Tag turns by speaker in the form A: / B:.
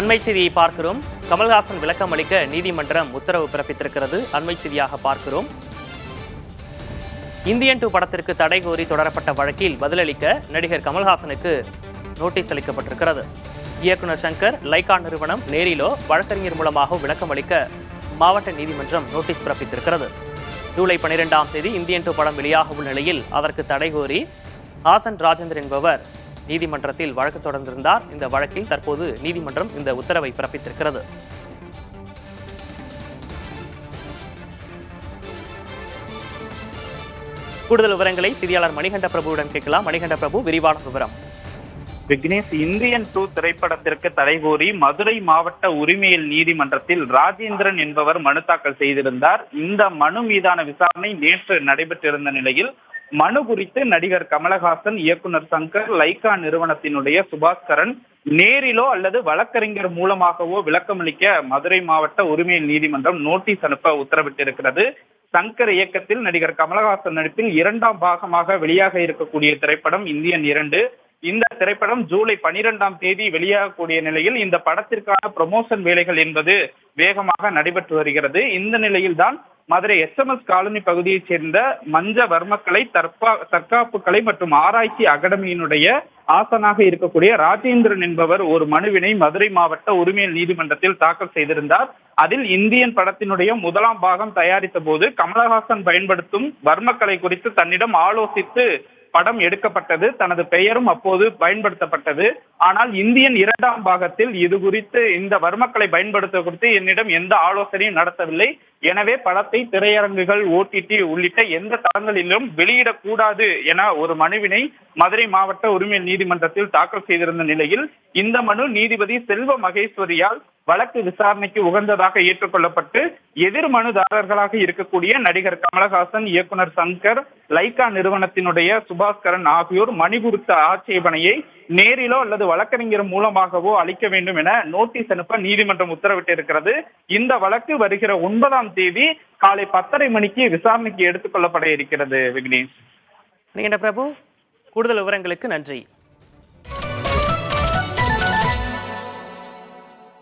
A: அண்மை செய்தியை பார்க்கிறோம். கமல்ஹாசன் விளக்கம் அளிக்க நீதிமன்றம் உத்தரவு பிறப்பித்திருக்கிறது. அண்மை செய்தியாக பார்க்கிறோம். இந்தியன் டூ படத்திற்கு தடை கோரி தொடரப்பட்ட வழக்கில் பதிலளிக்க நடிகர் கமல்ஹாசனுக்கு நோட்டீஸ் அளிக்கப்பட்டிருக்கிறது. இயக்குநர் சங்கர் லைகா நிறுவனம் நேரிலோ வழக்கறிஞர் மூலமாக விளக்கம் அளிக்க மாவட்ட நீதிமன்றம் நோட்டீஸ் பிறப்பித்திருக்கிறது. ஜூலை பனிரெண்டாம் தேதி இந்தியன் டூ படம் வெளியாக உள்ள நிலையில் அதற்கு தடை கோரி ஹாசன் ராஜேந்தர் என்பவர் நீதிமன்றத்தில் வழக்கு தொடர்ந்திருந்தார். இந்த வழக்கில் தற்போது நீதிமன்றம் இந்த உத்தரவை பிறப்பித்திருக்கிறது. கூடுதல் விவரங்களை செய்தியாளர் மணிகண்ட பிரபுவுடன் கேட்கலாம். மணிகண்ட பிரபு விரிவான விவரம்.
B: விக்னேஷ் இந்தியன் டூ திரைப்படத்திற்கு தடை கோரி மதுரை மாவட்ட உரிமையியல் நீதிமன்றத்தில் ராஜேந்திரன் என்பவர் மனு தாக்கல் செய்திருந்தார். இந்த மனு மீதான விசாரணை நேற்று நடைபெற்றிருந்த நிலையில் மனு குறித்து நடிகர் கமலஹாசன் இயக்குனர் சங்கர் லைகா நிறுவனத்தினுடைய சுபாஸ்கரன் நேரிலோ அல்லது வழக்கறிஞர் மூலமாகவோ விளக்கமளிக்க மதுரை மாவட்ட உரிமை நீதிமன்றம் நோட்டீஸ் அனுப்ப உத்தரவிட்டிருக்கிறது. சங்கர் இயக்கத்தில் நடிகர் கமலஹாசன் நடிப்பில் இரண்டாம் பாகமாக வெளியாக இருக்கக்கூடிய திரைப்படம் இந்தியன் இரண்டு. இந்த திரைப்படம் ஜூலை பனிரெண்டாம் தேதி வெளியாகக்கூடிய நிலையில் இந்த படத்திற்கான ப்ரமோஷன் வேலைகள் என்பது வேகமாக நடைபெற்று வருகிறது. இந்த நிலையில்தான் மதுரை எஸ்எம்எஸ் காலனி பகுதியைச் சேர்ந்த மஞ்ச வர்மக்கலை தற்பா தற்காப்பு கலை மற்றும் ஆராய்ச்சி அகாடமியினுடைய ஆசனாக இருக்கக்கூடிய ராஜேந்திரன் என்பவர் ஒரு மனுவினை மதுரை மாவட்ட உரிமையல் நீதிமன்றத்தில் தாக்கல் செய்திருந்தார். அதில் இந்தியன் படத்தினுடைய முதலாம் பாகம் தயாரித்த போது கமலஹாசன் பயன்படுத்தும் வர்மக்கலை குறித்து தன்னிடம் ஆலோசித்து படம் எடுக்கப்பட்டது தனது பெயரும் அப்போது பயன்படுத்தப்பட்டது. ஆனால் இந்தியன் இரண்டாம் பாகத்தில் இது குறித்து இந்த வர்மக்களை பயன்படுத்த குறித்து என்னிடம் எந்த ஆலோசனையும் நடத்தவில்லை. எனவே படத்தை திரையரங்குகள் ஓடிடி உள்ளிட்ட எந்த தளங்களிலும் வெளியிடக்கூடாது என ஒரு மனுவினை மதுரை மாவட்ட உரிமை நீதிமன்றத்தில் தாக்கல் செய்திருந்த நிலையில் இந்த மனு நீதிபதி செல்வ மகேஸ்வரியால் வழக்கு விசாரணைக்கு உகந்ததாக ஏற்றுக்கொள்ளப்பட்டு எதிர் மனுதாரர்களாக இருக்கக்கூடிய நடிகர் கமலஹாசன் இயக்குனர் சங்கர் லைகா நிறுவனத்தினுடைய சுபாஸ்கரன் ஆகியோர் மணி குறித்த ஆட்சேபனையை நேரிலோ அல்லது வழக்கறிஞர் மூலமாகவோ அளிக்க வேண்டும் என நோட்டீஸ் அனுப்ப நீதிமன்றம் உத்தரவிட்டிருக்கிறது. இந்த வழக்கு வருகிற ஒன்பதாம் தேதி காலை பத்தரை மணிக்கு விசாரணைக்கு எடுத்துக்கொள்ளப்பட இருக்கிறது விக்னேஷ்.
A: பிரபு? கூடுதல் விவரங்களுக்கு நன்றி.